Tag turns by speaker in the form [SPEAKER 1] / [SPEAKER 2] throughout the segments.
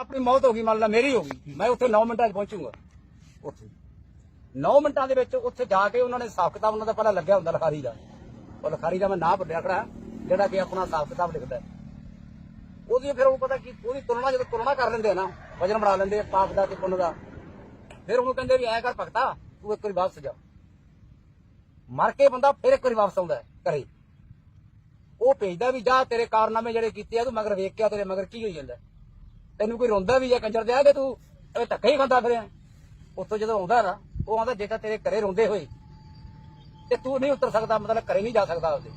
[SPEAKER 1] ਆਪਣੀ ਮੌਤ ਹੋ ਗਈ, ਮੰਨ ਲਾ ਮੇਰੀ ਹੋ ਗਈ, ਮੈਂ ਉੱਥੇ 9 ਮਿੰਟਾਂ 'ਚ ਪਹੁੰਚੂਗਾ। ਉੱਥੇ। 9 ਮਿੰਟਾਂ ਦੇ ਵਿੱਚ ਉੱਥੇ ਜਾ ਕੇ ਉਹਨਾਂ ਨੇ ਹਿਸਾਬ ਕਿਤਾਬ, ਉਹਨਾਂ ਦਾ ਪਹਿਲਾਂ ਲੱਗਿਆ ਹੁੰਦਾ ਲਖਾਰੀ ਦਾ। ਉਹ ਲਖਾਰੀ ਦਾ ਮੈਂ ਨਾਂ ਭੱਡਿਆ ਖੜਾ ਜਿਹੜਾ ਕਿ ਆਪਣਾ ਹਿਸਾਬ ਕਿਤਾਬ ਲਿਖਦਾ ਉਹਦੀ ਫਿਰ ਉਹ ਪਤਾ ਕੀ, ਉਹਦੀ ਤੁਲਨਾ ਜਦੋਂ ਤੁਲਨਾ ਕਰ ਲੈਂਦੇ ਆ ਨਾ, ਵਜਨ ਬਣਾ ਲੈਂਦੇ ਆ ਪਾਪ ਦਾ ਤੇ ਪੁੰਨ ਦਾ। ਫਿਰ ਉਹਨੂੰ ਕਹਿੰਦੇ ਵੀ ਐ ਕਰ ਭਗਤਾ, ਤੂੰ ਇੱਕ ਵਾਰੀ ਵਾਪਸ ਜਾ। ਮਰ ਕੇ ਬੰਦਾ ਫਿਰ ਇੱਕ ਵਾਰੀ ਵਾਪਸ ਆਉਂਦਾ ਘਰੇ। ਉਹ ਭੇਜਦਾ ਵੀ ਜਾ, ਤੇਰੇ ਕਾਰਨਾਮੇ ਜਿਹੜੇ ਕੀਤੇ ਆ, ਤੂੰ ਮਗਰ ਵੇਖ ਕੇ ਤੇਰੇ ਮਗਰ ਕੀ ਹੋਈ ਜਾਂਦਾ ਤੈਨੂੰ ਕੋਈ ਰੋਂਦਾ ਵੀ ਆ ਕੰਜਰ ਦੇ ਆ ਕਿ ਤੂੰ? ਇਹ ਧੱਕਾ ਹੀ ਖਾਂਦਾ ਫਿਰਿਆ। ਉੱਥੋਂ ਜਦੋਂ ਆਉਂਦਾ ਨਾ, ਉਹ ਆਉਂਦਾ ਜੇ ਤਾਂ ਤੇਰੇ ਘਰੇ ਰੋਂਦੇ ਹੋਏ, ਤੇ ਤੂੰ ਨਹੀਂ ਉਤਰ ਸਕਦਾ, ਮਤਲਬ ਘਰੇ ਨਹੀਂ ਜਾ ਸਕਦਾ ਉਹਦੇ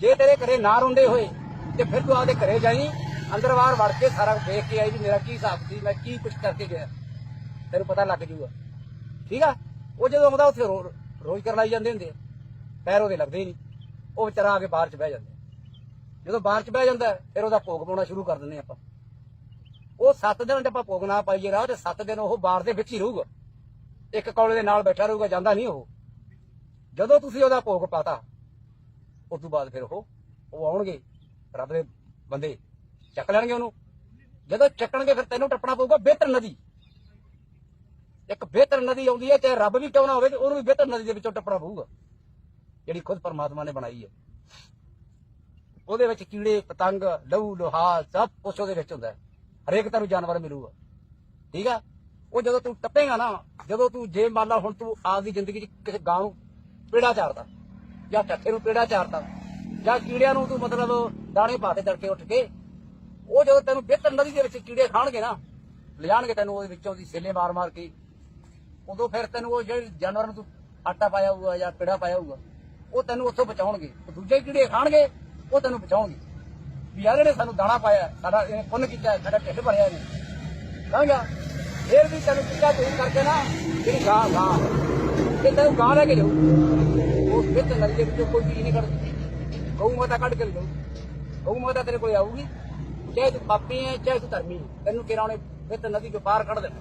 [SPEAKER 1] ਜੇ ਤੇਰੇ ਘਰੇ ਨਾ ਰੋਂਦੇ ਹੋਏ, ਤੇ ਫਿਰ ਤੂੰ ਆਪਦੇ ਘਰੇ ਜਾਈ, ਅੰਦਰ ਬਾਹਰ ਵੜ ਕੇ ਸਾਰਾ ਦੇਖ ਕੇ ਆਈ ਵੀ ਮੇਰਾ ਕੀ ਹਿਸਾਬ ਸੀ, ਮੈਂ ਕੀ ਕੁਛ ਕਰਕੇ ਗਿਆ। ਤੈਨੂੰ ਪਤਾ ਲੱਗ ਜੂਗਾ। ਠੀਕ ਆ? ਉਹ ਜਦੋਂ ਆਉਂਦਾ, ਉੱਥੇ ਰੋਜ਼ ਕਰ ਲਾਈ ਜਾਂਦੇ ਹੁੰਦੇ ਆ। ਪੈਰ ਉਹਦੇ ਲੱਗਦੇ ਹੀ ਨਹੀਂ। ਉਹ ਵਿਚਾਰਾ ਆ ਕੇ ਬਾਹਰ ਚ ਬਹਿ ਜਾਂਦਾ। ਜਦੋਂ ਬਾਹਰ ਚ ਬਹਿ ਜਾਂਦਾ, ਫਿਰ ਉਹਦਾ ਭੋਗ ਪਾਉਣਾ ਸ਼ੁਰੂ ਕਰ ਦਿੰਦੇ ਆਪਾਂ। ਉਹ 7 ਦਿਨ ਜੇ ਆਪਾਂ ਭੋਗ ਨਾ ਪਾਈਏ ਰਾਹ ਤੇ 7 ਦਿਨ ਉਹ ਬਾਹਰ ਦੇ ਵਿੱਚ ਹੀ ਰਹੂਗਾ। ਇੱਕ ਕੌਲੇ ਦੇ ਨਾਲ ਬੈਠਾ ਰਹੂਗਾ, ਜਾਂਦਾ ਨਹੀਂ ਉਹ। ਜਦੋਂ ਤੁਸੀਂ ਉਹਦਾ ਭੋਗ ਪਾਤਾ, ਉਸ ਤੋਂ ਬਾਅਦ ਫਿਰ ਉਹ ਉਹ ਆਉਣਗੇ, ਰੱਬ ਦੇ ਬੰਦੇ ਚੱਕ ਲੈਣਗੇ ਉਹਨੂੰ। ਜਦੋਂ ਚੱਕਣਗੇ ਫਿਰ ਤੈਨੂੰ ਟੱਪਣਾ ਪਊਗਾ ਬਿਹਤਰ ਨਦੀ। ਇੱਕ ਬਿਹਤਰ ਨਦੀ ਆਉਂਦੀ ਹੈ, ਚਾਹੇ ਰੱਬ ਵੀ ਕਿਉਂ ਨਾ ਹੋਵੇ ਉਹਨੂੰ ਵੀ ਬਿਹਤਰ ਨਦੀ ਦੇ ਵਿੱਚੋਂ ਟੱਪਣਾ ਪਊਗਾ। ਜਿਹੜੀ ਖੁਦ ਪਰਮਾਤਮਾ ਨੇ ਬਣਾਈ ਹੈ। ਉਹਦੇ ਵਿੱਚ ਕੀੜੇ, ਪਤੰਗ, ਲਹੂ, ਲੋਹਾ, ਸਭ ਕੁਛ ਉਹਦੇ ਵਿੱਚ ਹੁੰਦਾ ਹੈ। ਹਰੇਕ ਤੈਨੂੰ ਜਾਨਵਰ ਮਿਲੂਗਾ। ਠੀਕ ਆ? ਉਹ ਜਦੋਂ ਤੂੰ ਟੱਪੇਗਾ ਨਾ, ਜਦੋਂ ਤੂੰ ਜੇ ਮੰਨ ਲਾ ਹੁਣ ਤੂੰ ਆਪਦੀ ਜ਼ਿੰਦਗੀ 'ਚ ਕਿਸੇ ਗਾਂ ਨੂੰ ਪੇੜਾ ਚਾਰਦਾ ਜਾਂ ਟੱਠੇ ਨੂੰ ਪੇੜਾ ਚਾਰਦਾ ਜਾਂ ਕੀੜਿਆਂ ਨੂੰ ਤੂੰ ਮਤਲਬ ਦਾਣੇ ਪਾ ਕੇ ਤੜਕੇ ਉੱਠ ਕੇ, ਉਹ ਜਦੋਂ ਤੈਨੂੰ ਬਿਹਤਰ ਨਦੀ ਦੇ ਵਿੱਚ ਕੀੜੇ ਖਾਣਗੇ ਨਾ, ਲਿਜਾਣਗੇ ਤੈਨੂੰ ਉਹਦੇ ਵਿੱਚੋਂ ਦੀ ਸੇਲੇ ਮਾਰ ਮਾਰ ਕੇ, ਉਦੋਂ ਫਿਰ ਤੈਨੂੰ ਉਹ ਜਿਹੜੇ ਜਾਨਵਰ ਨੂੰ ਤੂੰ ਆਟਾ ਪਾਇਆ ਹੋਊਗਾ ਜਾਂ ਪੇੜਾ ਪਾਇਆ ਹੋਊਗਾ, ਉਹ ਤੈਨੂੰ ਉੱਥੋਂ ਬਚਾਉਣਗੇ। ਉਹ ਦੂਜੇ ਕੀੜੇ ਖਾਣਗੇ, ਉਹ ਤੈਨੂੰ ਬਚਾਉਣਗੇ। ਵੀ ਯਾਰ ਇਹਨੇ ਸਾਨੂੰ ਦਾਣਾ ਪਾਇਆ, ਸਾਡਾ ਇਹ ਪੁੰਨ ਕੀਤਾ, ਸਾਡਾ ਢਿੱਡ ਭਰਿਆ ਇਹਨੇ। ਸਮਝਿਆ ਫਿਰ ਵੀ ਤੈਨੂੰ ਕਿੱਦਾਂ ਤੂੰ ਕਰਕੇ ਨਾ ਜਿਹੜੀ ਗਾਂ ਗਾਂ। ਤੇ ਤੈਨੂੰ ਗਾਂ ਲੈ ਕੇ ਜਾਊ। ਉਹ ਵਿੱਚ ਨਰਜੇ ਵਿੱਚੋਂ ਕੋਈ ਚੀਜ਼ ਨਹੀਂ ਕੱਢਦੀ। ਗਊ ਮਾਤਾ ਕੱਢ ਕੇ ਲਿਆਊ ਗਊ ਮਾਤਾ ਤੇਰੇ ਕੋਲ ਆਊਗੀ। ਚਾਹੇ ਤੂੰ ਪਾਪੀ ਹੈ ਚਾਹੇ ਤੂੰ ਧਰਮੀ ਹੈ ਤੈਨੂੰ ਕਿਹੜਾ ਉਹਨੇ ਵਿੱਚ ਨਦੀ ਚੋਂ ਬਾਹਰ ਕੱਢ ਦੇਣਾ।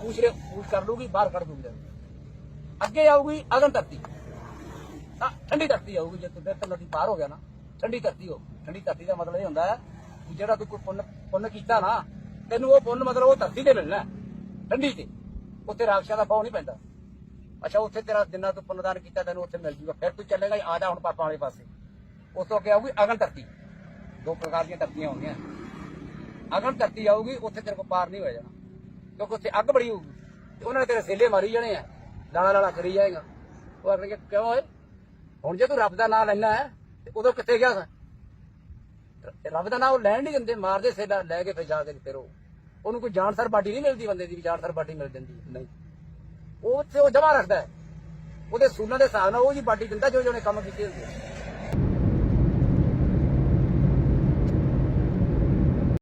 [SPEAKER 1] ਪੂਛ ਰੇ ਪੂਛ ਕਰ ਲੂਗੀ ਬਾਹਰ ਕੱਢ ਦੂਗੀ ਤੈਨੂੰ ਅੱਗੇ ਆਊਗੀ ਅਗਨ ਧਰਤੀ। ਹਾਂ ਠੰਡੀ ਧਰਤੀ ਆਊਗੀ, ਜੇ ਤੂੰ ਵਿੱਚ ਨਦੀ ਪਾਰ ਹੋ ਗਿਆ ਨਾ। ਠੰਡੀ ਧਰਤੀ ਹੋ, ਠੰਡੀ ਧਰਤੀ ਦਾ ਮਤਲਬ ਇਹ ਹੁੰਦਾ ਹੈ ਕਿ ਜਿਹੜਾ ਤੂੰ ਕੋਈ ਪੁੰਨ ਪੁੰਨ ਕੀਤਾ ਨਾ, ਤੈਨੂੰ ਉਹ ਪੁੰਨ ਮਤਲਬ ਉਹ ਧਰਤੀ ਤੇ ਮਿਲਣਾ ਠੰਡੀ ਤੇ। ਉੱਥੇ ਰਾਖਸ਼ਾਂ ਦਾ ਭਾਅ ਨਹੀਂ ਪੈਂਦਾ। ਅੱਛਾ, ਉੱਥੇ ਤੇਰਾ ਜਿੰਨਾ ਤੂੰ ਪੁੰਨਦਾਨ ਕੀਤਾ, ਤੈਨੂੰ ਉੱਥੇ ਮਿਲ ਜੂਗਾ, ਫਿਰ ਤੂੰ ਚੱਲੇਗਾ ਆ ਜਾ ਹੁਣ ਪਾਪਾ ਵਾਲੇ ਪਾਸੇ। ਉਸ ਤੋਂ ਅੱਗੇ ਆਊਗੀ ਅਗਨ ਧਰਤੀ। ਦੋ ਪ੍ਰਕਾਰ ਦੀਆਂ ਧਰਤੀਆਂ ਹੋਣਗੀਆਂ। ਅਗਨ ਧਰਤੀ ਆਊਗੀ, ਉੱਥੇ ਤੇਰੇ ਕੋਲ ਪਾਰ ਨਹੀਂ ਹੋ ਜਾਣਾ। ਕਿਉਂਕਿ ਉੱਥੇ ਅੱਗ ਬੜੀ ਹੋਊਗੀ। ਤੇ ਉਹਨਾਂ ਨੇ ਤੇਰੇ ਸੇਲੇ ਮਾਰੀ ਜਾਣੇ ਆ। ਲਾਲਾ ਲਾਲਾ ਕਰੀ ਜਾਏਗਾ। ਉਹ ਆਖਣਗੇ, ਕਿਉਂ ਓਏ? ਹੁਣ ਜੇ ਤੂੰ ਰੱਬ ਦਾ ਨਾਮ ਲੈਣਾ ਹੈ ਤੇ ਉਦੋਂ ਕਿੱਥੇ ਗਿਆ ਸੀ ਰੱਬ ਦਾ ਨਾਮ ਉਹ ਲੈਣ ਨਹੀਂ ਦਿੰਦੇ ਮਾਰਦੇ ਸੇਲਾ ਲੈ ਕੇ ਫਿਰ ਜਾ ਕੇ ਫਿਰ ਉਹ ਉਹਨੂੰ ਕੋਈ ਜਾਨਸਰ ਬਾਡੀ ਨਹੀਂ ਮਿਲਦੀ ਬੰਦੇ ਦੀ ਵੀ ਜਾਨਸਰ ਬਾਡੀ ਮਿਲ ਜਾਂਦੀ ਨਹੀਂ ਉਹ ਉੱਥੇ ਉਹ ਜਮਾ ਰੱਖਦਾ। ਉਹਦੇ ਸੂਲਾਂ ਦੇ ਹਿਸਾਬ ਨਾਲ ਉਹ ਜੀ ਬਾਡੀ ਦਿੰਦਾ ਜੋ ਜੋ ਉਹਨੇ ਕੰਮ ਕੀਤੇ ਹੁੰਦੇ।